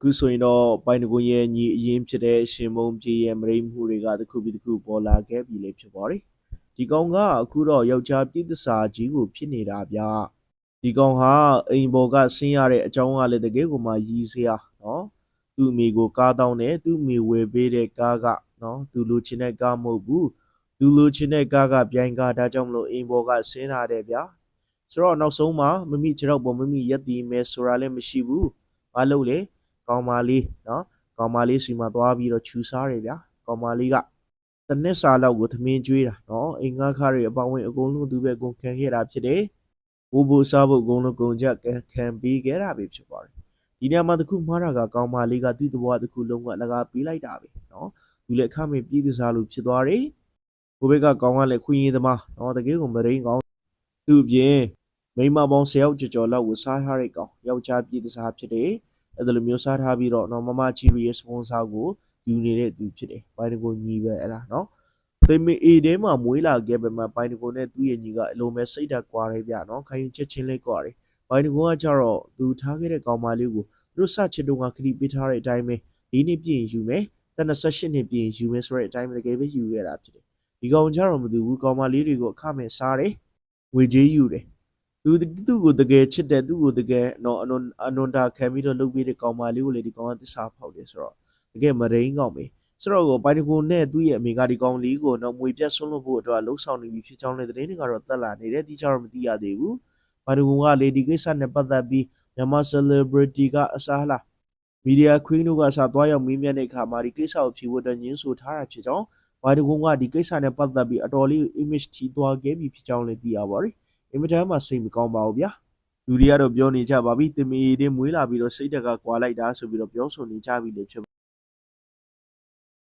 ခုဆိုရင်တော့ပိုင်တကွန်ရဲ့ညီအရင်ဖြစ်တဲ့ရှင်မုံပြေရဲ့မရိမှုတွေကတစ်ခုပြီးတစ်ခုပေါ်လာခဲ့ပြီလေဖြစ်ပါတယ်ဒီကောင်ကအခုတော့ယောက်ျားပြည်သစာကြီးကိုဖြစ်နေတာဗျဒီကောင်ဟာအိမ်ပေါ်ကဆင်းရတဲ့အကြောင်းကလည်းတကယ်ကိုမှရည်စရာနော်သူ့အမိကိုကားတောင်းတယ်သူ့အမိဝယ်ပေးတဲ့ကားကနော်သူလိုချင်တဲ့ကားမဟုတ်ဘူးသူလိုချင်တဲ့ကားကပြိုင်ကားဒါကြောင့်မလို့အိမ်ပေါ်ကဆင်းလာတယ်ဗျဆိုတော့နောက်ဆုံးမှာမမိခြေတော့ပေါ်မမိရက်တီမဲဆိုတာလည်းမရှိဘူးမလုပ်လေ ကောင်မလေးနော်ကောင်မလေးစီမှာသွားပြီးတော့ခြူစားတယ်ဗျာကောင်မလေးကတစ်နှစ်စာလောက်ကိုသမင်းကျွေးတာနော်အိမ်ငါးခါတွေအပေါင်းဝင်အကုန်လုံးသူပဲအကုန်ခံခဲ့တာဖြစ်တယ်ဘူဘူစားဖို့အကုန်လုံးကုန်ကြခံပေးခဲ့တာပဲဖြစ်ပါတယ်ဒီနေရာမှာတခုမှားတာကကောင်မလေးကသူ့တဘွားတခုလုံးကလကားပေးလိုက်တာပဲနော်သူလည်းအခမဲ့ပြည်သူစားလို့ဖြစ်သွားတယ်ကိုဘက်ကကောင်ကလည်းခွင့်ရသမားနော်တကယ်ကိုမရင်းကောင်သူ့အပြင်မိန်းမပေါင်း၁၀ယောက်ကျော်ကျော်လောက်ကိုစားထားတဲ့ကောင်ယောက်ျားပြည်သူစားဖြစ်တယ် အဲ့ဒါလိုမျိုးစားထားပြီးတော့နော်မမချီရီရဲ့စပွန်ဆာကိုယူနေတဲ့သူဖြစ်တယ်ဘိုင်တကိုညီပဲအဲ့ဒါနော်သိမအေထဲမှာမွေးလာခဲ့ပေမဲ့ဘိုင်တကိုနဲ့သူ့ရဲ့ညီကအလိုမဲ့စိတ်ဓာတ်ကွာတယ်ဗျနော်ခိုင်ချက်ချင်းလေးကွာတယ်ဘိုင်တကိုကကြတော့သူထားခဲ့တဲ့ကောင်မလေးကိုသူတို့စချစ်တော့ကခရီးပေးထားတဲ့အတိုင်းပဲဒီနေ့ပြင်ယူမယ်တန28နှစ်ပြင်ယူမယ်ဆိုတဲ့အတိုင်းပဲတကယ်ပဲယူခဲ့တာဖြစ်တယ်ဒီကောင်ကြတော့မသူဘူးကောင်မလေးတွေကိုအခမဲ့စားတယ်ငွေကြေးယူတယ် သူသူ့ကိုတကယ်ချစ်တယ်သူ့ကိုတကယ်တော့အနွန်အနွန်တာခံပြီးတော့လုပ်ပြီးတဲ့ကောင်မလေးကိုလေဒီကောင်ကတစ္ဆာဖောက်တယ်ဆိုတော့တကယ်မရင်းကောင်ပဲဆိုတော့ကိုပိုင်တကူနဲ့သူ့ရဲ့အမေကဒီကောင်လေးကိုတော့မွေပြတ်ဆွန်းလို့ဖို့အတွက်လှုပ်ဆောင်နေပြီဖြစ်ကြောင်းလည်းသတင်းတွေကတော့တက်လာနေတယ်ဒီကြတော့မသိရသေးဘူးပိုင်တကူကလေဒီကိစ္စနဲ့ပတ်သက်ပြီးမြန်မာ celebrity ကအစားလားမီဒီယာခွင်းတို့ကအစားသွားရောက်မင်းမြတ်တဲ့အခါမှာဒီကိစ္စကိုဖြေဖို့အတွက်ညင်းဆိုထားတာဖြစ်ကြောင်းပိုင်တကူကဒီကိစ္စနဲ့ပတ်သက်ပြီးအတော်လေး image ထီသွားခဲ့ပြီဖြစ်ကြောင်းလည်းသိရပါတယ် အင်မတန်မှစိတ်မကောင်းပါဘူးဗျာလူတွေကတော့ပြောနေကြပါပြီတင်မီတွေမွေးလာပြီးတော့စိတ်တက်ကကွာလိုက်တာဆိုပြီးတော့ပြောဆိုနေကြပြီလေဖြစ်